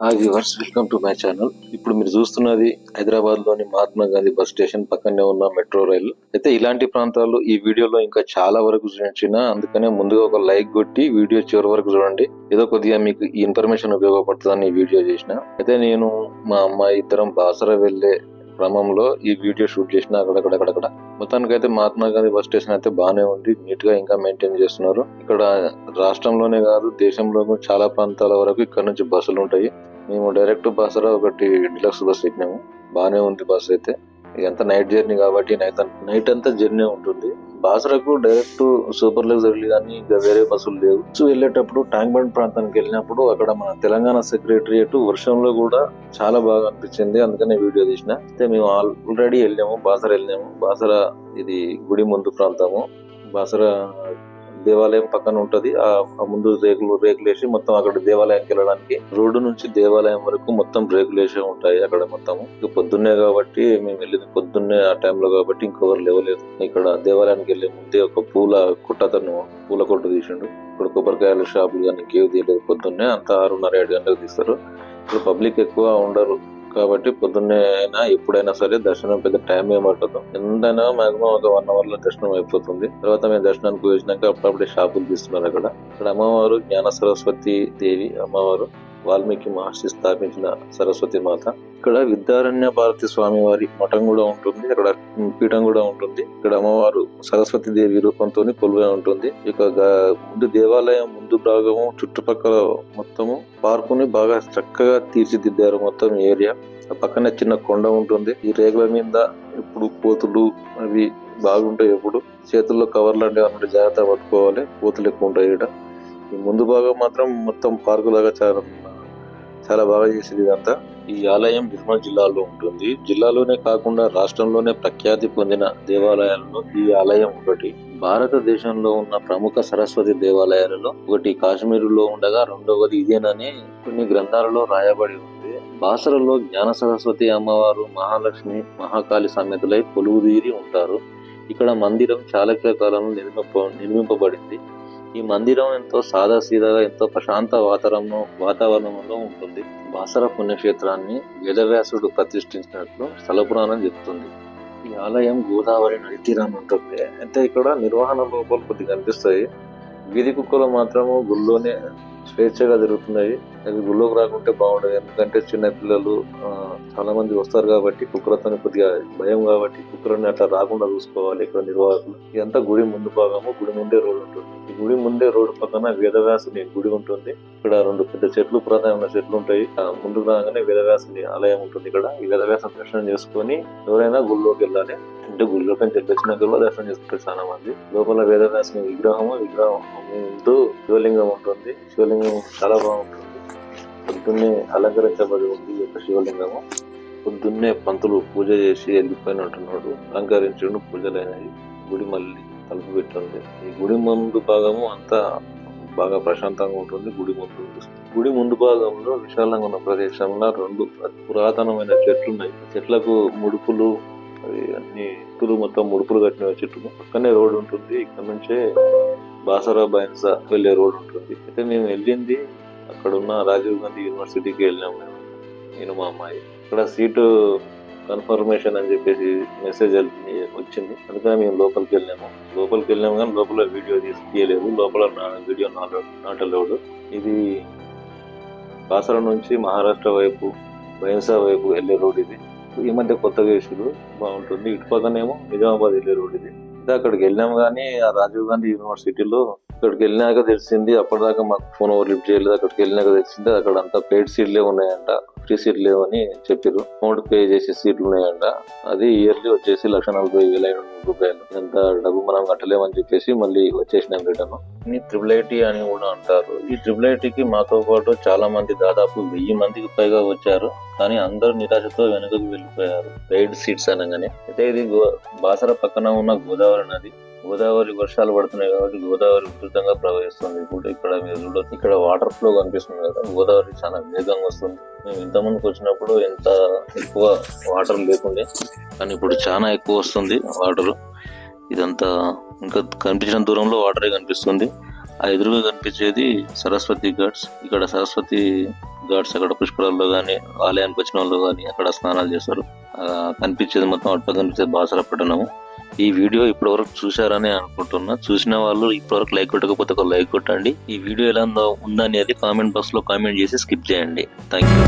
Hi viewers welcome to my channel ఇప్పుడు మీరు చూస్తున్నది హైదరాబాద్లోని మహాత్మా గాంధీ బస్ స్టేషన్ పక్కనే ఉన్న మెట్రో రైలు. అయితే ఇలాంటి ప్రాంతాలు ఈ వీడియోలో ఇంకా చాలా వరకు చూపించిన అందుకనే ముందుగా ఒక లైక్ కొట్టి వీడియో చివరి వరకు చూడండి. ఏదో కొద్దిగా మీకు ఈ ఇన్ఫర్మేషన్ ఉపయోగపడుతుందని ఈ వీడియో చేసిన. అయితే నేను మా అమ్మాయి ఇద్దరం బాసర వెళ్ళే క్రమంలో ఈ వీడియో షూట్ చేసిన అక్కడక్కడక్కడ మొత్తానికి అయితే మహాత్మా గాంధీ బస్ స్టేషన్ అయితే బాగానే ఉంది. నీట్గా ఇంకా మెయింటైన్ చేస్తున్నారు. ఇక్కడ రాష్ట్రంలోనే కాదు దేశంలో చాలా ప్రాంతాల వరకు ఇక్కడ నుంచి బస్సులు ఉంటాయి. మేము డైరెక్ట్ బస్సులో ఒకటి డిలక్స్ బస్ ఎక్కినాము. బాగానే ఉంది బస్ అయితే. ఇదంతా నైట్ జర్నీ కాబట్టి నైట్ నైట్ అంతా జర్నీ ఉంటుంది. బాసరకు డైరెక్ట్ సూపర్ లగ్జరీ కానీ ఇంకా వేరే బస్సులు లేవు. సో వెళ్ళేటప్పుడు ట్యాంక్ బండ్ ప్రాంతానికి వెళ్ళినప్పుడు అక్కడ మన తెలంగాణ సెక్రటరియట్ వర్షంలో కూడా చాలా బాగా అనిపించింది. అందుకనే వీడియో తీసిన. అయితే మేము ఆల్రెడీ వెళ్ళాము బాసర వెళ్ళాము. బాసర ఇది గుడి ముందు ప్రాంతము. బాసర దేవాలయం పక్కన ఉంటది. ఆ ముందు రేకులు రేకులు వేసి మొత్తం అక్కడ దేవాలయానికి వెళ్ళడానికి. రోడ్డు నుంచి దేవాలయం వరకు మొత్తం రేకులు వేసే ఉంటాయి అక్కడ మొత్తం ఇక పొద్దున్నే కాబట్టి మేము వెళ్ళింది పొద్దున్నే ఆ టైంలో కాబట్టి ఇంకెవరు లేవలేదు. ఇక్కడ దేవాలయానికి వెళ్ళే ముందే ఒక పూల కుట్టతను పూల కొట్టు తీసిండు. ఇక్కడ కొబ్బరికాయల షాపులు కానీ ఇంకేవి తీయలేదు. పొద్దున్నే అంత ఆరున్నర ఏడు గంటలకు తీస్తారు. ఇప్పుడు పబ్లిక్ ఎక్కువ ఉండరు. కాబట్టి పొద్దున్నే అయినా ఎప్పుడైనా సరే దర్శనం పెద్ద టైం ఏం పట్టదు. ఎంతైనా మాక్సిమం ఒక వన్ అవర్లో దర్శనం అయిపోతుంది. తర్వాత మేము దర్శనానికి వచ్చినాక అప్పుడప్పుడే షాపులు తీస్తున్నారు అక్కడ. ఇక్కడ అమ్మవారు జ్ఞాన సరస్వతి దేవి అమ్మవారు. వాల్మీకి మహర్షి స్థాపించిన సరస్వతి మాత. ఇక్కడ విద్యారణ్య భారతి స్వామి వారి మఠం కూడా ఉంటుంది. అక్కడ పీఠం కూడా ఉంటుంది. ఇక్కడ అమ్మవారు సరస్వతి దేవి రూపంతో కొలువై ఉంటుంది. ఇక ముందు దేవాలయం ముందు భాగము చుట్టుపక్కల మొత్తము పార్కుని బాగా చక్కగా తీర్చిదిద్దారు మొత్తం ఏరియా. పక్కన పక్కనే చిన్న కొండ ఉంటుంది. ఈ రేగుల మీద ఇప్పుడు కోతులు అవి బాగుంటాయి ఎప్పుడు. చేతుల్లో కవర్ లాంటివి అన్నట్టు జాగ్రత్త పట్టుకోవాలి. కోతులు ఎక్కువ ఉంటాయి ఇక్కడ. ఈ ముందు భాగం మాత్రం మొత్తం పార్కు లాగా చాలా చాలా బాగా చేసేది ఇదంతా. ఈ ఆలయం నిర్మల్ జిల్లాలో ఉంటుంది. జిల్లాలోనే కాకుండా రాష్ట్రంలోనే ప్రఖ్యాతి పొందిన దేవాలయాలలో ఈ ఆలయం ఒకటి. భారతదేశంలో ఉన్న ప్రముఖ సరస్వతి దేవాలయాలలో ఒకటి. కాశ్మీరులో ఉండగా రెండవది ఇదేనని కొన్ని గ్రంథాలలో రాయబడి ఉంది. బాసరలో జ్ఞాన సరస్వతి అమ్మవారు మహాలక్ష్మి మహాకాళి సమ్మెతులై పొలుగుదీరి ఉంటారు. ఇక్కడ మందిరం చాళక్య కాలంలో నిర్మింప నిర్మింపబడింది. ఈ మందిరం ఎంతో సాదాసీదాగా ఎంతో ప్రశాంత వాతావరణం వాతావరణంలో ఉంటుంది. బాసర పుణ్యక్షేత్రాన్ని వేదవ్యాసుడు ప్రతిష్ఠించినట్లు స్థలపురాణం చెప్తుంది. ఈ ఆలయం గోదావరి నది తీరాన్ని ఉంటుంది. అంటే ఇక్కడ నిర్వహణ లోపాలు కొద్దిగా కనిపిస్తాయి వీధి కుక్కలు మాత్రము గుళ్ళోనే స్వేచ్ఛగా జరుగుతున్నాయి. అవి గుళ్ళోకి రాకుంటే బాగుండదు. ఎందుకంటే చిన్న పిల్లలు చాలా మంది వస్తారు కాబట్టి కుక్కలతో కొద్దిగా భయం కాబట్టి కుక్కలని అట్లా రాకుండా చూసుకోవాలి ఇక్కడ నిర్వాహకులు. ఇదంతా గుడి ముందు భాగము గుడి ముందే రోడ్డు ఉంటుంది. ఈ గుడి ముందే రోడ్డు పక్కన వేదవ్యాసుని గుడి ఉంటుంది. ఇక్కడ రెండు పెద్ద చెట్లు పురాతనమైన చెట్లు ఉంటాయి. ముందు రాగానే వేదవ్యాసుని ఆలయం ఉంటుంది ఇక్కడ. ఈ వేదవ్యాసం దర్శనం చేసుకొని ఎవరైనా గుళ్ళోకి వెళ్ళాలి అంటే గుళ్ళోకి నుంచి వచ్చినాక కూడా దర్శనం చేసుకుంటారు చాలా మంది. లోపల వేదవ్యాసుని విగ్రహము విగ్రహం ముందు శివలింగం ఉంటుంది. శివలింగం చాలా బాగుంటుంది. పొద్దున్నే అలంకరించబడి ఉంది ఈ యొక్క శివలింగము. పొద్దున్నే పంతులు పూజ చేసి వెళ్ళిపోయిన ఉంటున్నాడు అలంకరించడం పూజలైనవి. గుడి మళ్ళీ తలుపు పెట్టింది ఈ గుడి ముందు భాగము అంతా బాగా ప్రశాంతంగా ఉంటుంది. గుడి ముందు గుడి ముందు భాగంలో విశాలంగా ఉన్న ప్రదేశంలో రెండు పురాతనమైన చెట్లు ఉన్నాయి చెట్లకు ముడుపులు అవి అన్ని ఎత్తులు మొత్తం ముడుపులు కట్టిన చెట్లు పక్కనే రోడ్డు ఉంటుంది. ఇక్కడ నుంచే బాసరా బైన్సా వెళ్ళే రోడ్డు ఉంటుంది. అయితే మేము వెళ్ళింది అక్కడ ఉన్న రాజీవ్ గాంధీ యూనివర్సిటీకి వెళ్ళాము మేము. నేను మా అమ్మాయి. ఇక్కడ సీటు కన్ఫర్మేషన్ అని చెప్పేసి మెసేజ్ వచ్చింది. అందుకని మేము లోపలికి వెళ్ళాము. లోపలికి వెళ్ళాము కానీ లోపల వీడియో తీసి తీయలేదు. లోపల వీడియో నాట్ అలౌడ్ ఇది కాసర నుంచి మహారాష్ట్ర వైపు బైన్సా వైపు వెళ్ళే రోడ్ ఇది. ఈ మధ్య కొత్తగా వేసుడు బాగుంటుంది. ఇటు పక్కనేమో నిజామాబాద్ వెళ్ళే రోడ్ ఇది. అక్కడికి వెళ్ళాము కానీ ఆ రాజీవ్ గాంధీ యూనివర్సిటీలో అక్కడికి వెళ్ళినాక తెలిసింది అప్పటిదాకా మాకు ఫోన్ ఓవర్ లిఫ్ట్ చేయలేదు. అక్కడికి వెళ్ళినాక తెలిసింది అక్కడ అంతా పెయిడ్ సీట్లే ఉన్నాయంట. ఫ్రీ సీట్ లేవని చెప్పారు అమౌంట్ పే చేసే సీట్లు ఉన్నాయంట. అది ఇయర్లీ వచ్చేసి లక్ష నలభై వేల ఐదు వందల రూపాయలు. ఎంత డబ్బు మనం కట్టలేమని చెప్పేసి మళ్ళీ వచ్చేసినాం రిటర్న్. ఈ ట్రిపుల్ ఐటీ అని కూడా అంటారు. ఈ ట్రిపుల్ ఐటీకి మాతో పాటు చాలా మంది దాదాపు వెయ్యి మందికి పైగా వచ్చారు. కానీ అందరూ నిరాశతో వెనుకకు వెళ్ళిపోయారు. రైడ్ సీట్స్ అనగానే. అయితే ఇది గో- బాసర పక్కన ఉన్న గోదావరి నది. గోదావరి వర్షాలు పడుతున్నాయి కాబట్టి గోదావరి ఉధృతంగా ప్రవహిస్తుంది. ఇప్పుడు ఇక్కడ మీరు చూడొచ్చు ఇక్కడ వాటర్ ఫ్లో కనిపిస్తుంది కదా. గోదావరి చాలా వేగంగా వస్తుంది. మేము ఇంత ముందుకు వచ్చినప్పుడు ఎంత ఎక్కువ వాటర్ లేకుండే కానీ ఇప్పుడు చాలా ఎక్కువ వస్తుంది వాటర్ ఇదంతా ఇంకా కనిపించిన దూరంలో వాటరే కనిపిస్తుంది. ఆ ఎదురుగా కనిపించేది సరస్వతి ఘాట్స్. ఇక్కడ సరస్వతి ఘాట్స్ అక్కడ పుష్కరాల్లో కానీ ఆలయానికి వచ్చిన వాళ్ళు కానీ అక్కడ స్నానాలు చేస్తారు. కనిపించేది మొత్తం అటు కనిపించేది బాసర పట్టణము ఈ వీడియో ఇప్పటి వరకు చూశారని అనుకుంటున్నా. చూసిన వాళ్ళు ఇప్పటి వరకు లైక్ కొట్టకపోతే ఒక లైక్ కొట్టండి. ఈ వీడియో ఎలా ఉందో ఉందనేది కామెంట్ బాక్స్లో కామెంట్ చేసి స్కిప్ చేయండి. Thank you